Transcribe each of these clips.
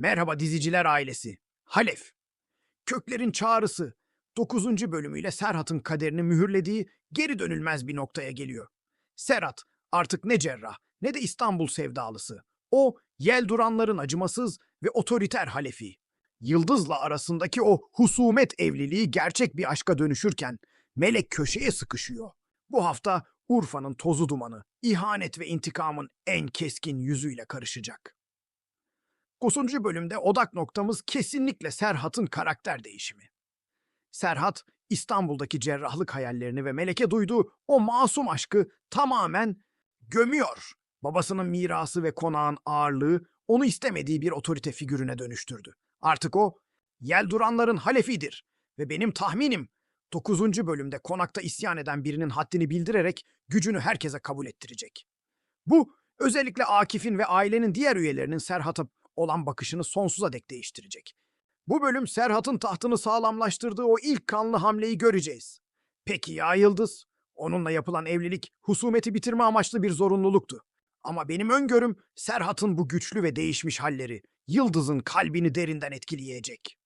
Merhaba diziciler ailesi. Halef. Köklerin çağrısı 9. bölümüyle Serhat'ın kaderini mühürlediği geri dönülmez bir noktaya geliyor. Serhat artık ne cerrah ne de İstanbul sevdalısı. O yel duranların acımasız ve otoriter halefi. Yıldız'la arasındaki o husumet evliliği gerçek bir aşka dönüşürken Melek köşeye sıkışıyor. Bu hafta Urfa'nın tozu dumanı, ihanet ve intikamın en keskin yüzüyle karışacak. 9. bölümde odak noktamız kesinlikle Serhat'ın karakter değişimi. Serhat, İstanbul'daki cerrahlık hayallerini ve Melek'e duyduğu o masum aşkı tamamen gömüyor. Babasının mirası ve konağın ağırlığı onu istemediği bir otorite figürüne dönüştürdü. Artık o, yel duranların halefidir ve benim tahminim 9. bölümde konakta isyan eden birinin haddini bildirerek gücünü herkese kabul ettirecek. Bu, özellikle Akif'in ve ailenin diğer üyelerinin Serhat'a olan bakışını sonsuza dek değiştirecek. Bu bölüm Serhat'ın tahtını sağlamlaştırdığı o ilk kanlı hamleyi göreceğiz. Peki ya Yıldız? Onunla yapılan evlilik husumeti bitirme amaçlı bir zorunluluktu. Ama benim öngörüm Serhat'ın bu güçlü ve değişmiş halleri Yıldız'ın kalbini derinden etkileyecek.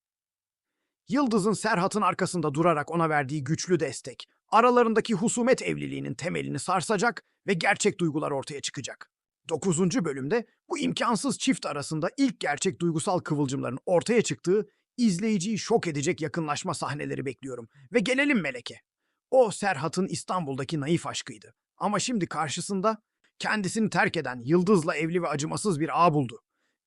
Yıldız'ın Serhat'ın arkasında durarak ona verdiği güçlü destek, aralarındaki husumet evliliğinin temelini sarsacak ve gerçek duygular ortaya çıkacak. 9. bölümde bu imkansız çift arasında ilk gerçek duygusal kıvılcımların ortaya çıktığı, izleyiciyi şok edecek yakınlaşma sahneleri bekliyorum. Ve gelelim Melek'e. O Serhat'ın İstanbul'daki naif aşkıydı. Ama şimdi karşısında kendisini terk eden Yıldız'la evli ve acımasız bir ağ buldu.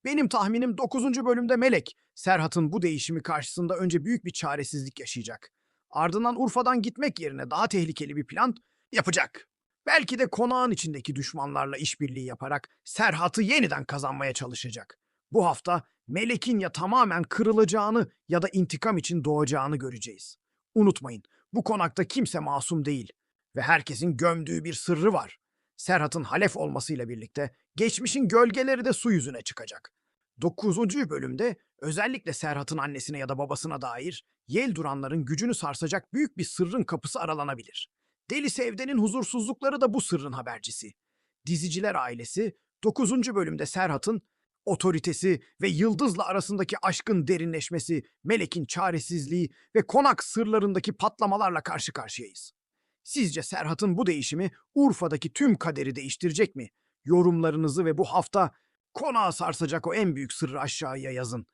Benim tahminim 9. bölümde Melek, Serhat'ın bu değişimi karşısında önce büyük bir çaresizlik yaşayacak. Ardından Urfa'dan gitmek yerine daha tehlikeli bir plan yapacak. Belki de konağın içindeki düşmanlarla işbirliği yaparak Serhat'ı yeniden kazanmaya çalışacak. Bu hafta Melek'in ya tamamen kırılacağını ya da intikam için doğacağını göreceğiz. Unutmayın, bu konakta kimse masum değil ve herkesin gömdüğü bir sırrı var. Serhat'ın halef olmasıyla birlikte geçmişin gölgeleri de su yüzüne çıkacak. 9. bölümde özellikle Serhat'ın annesine ya da babasına dair yel duranların gücünü sarsacak büyük bir sırrın kapısı aralanabilir. Deli Sevde'nin huzursuzlukları da bu sırrın habercisi. Diziciler ailesi 9. bölümde Serhat'ın otoritesi ve Yıldız'la arasındaki aşkın derinleşmesi, Melek'in çaresizliği ve konak sırlarındaki patlamalarla karşı karşıyayız. Sizce Serhat'ın bu değişimi Urfa'daki tüm kaderi değiştirecek mi? Yorumlarınızı ve bu hafta konağı sarsacak o en büyük sırrı aşağıya yazın.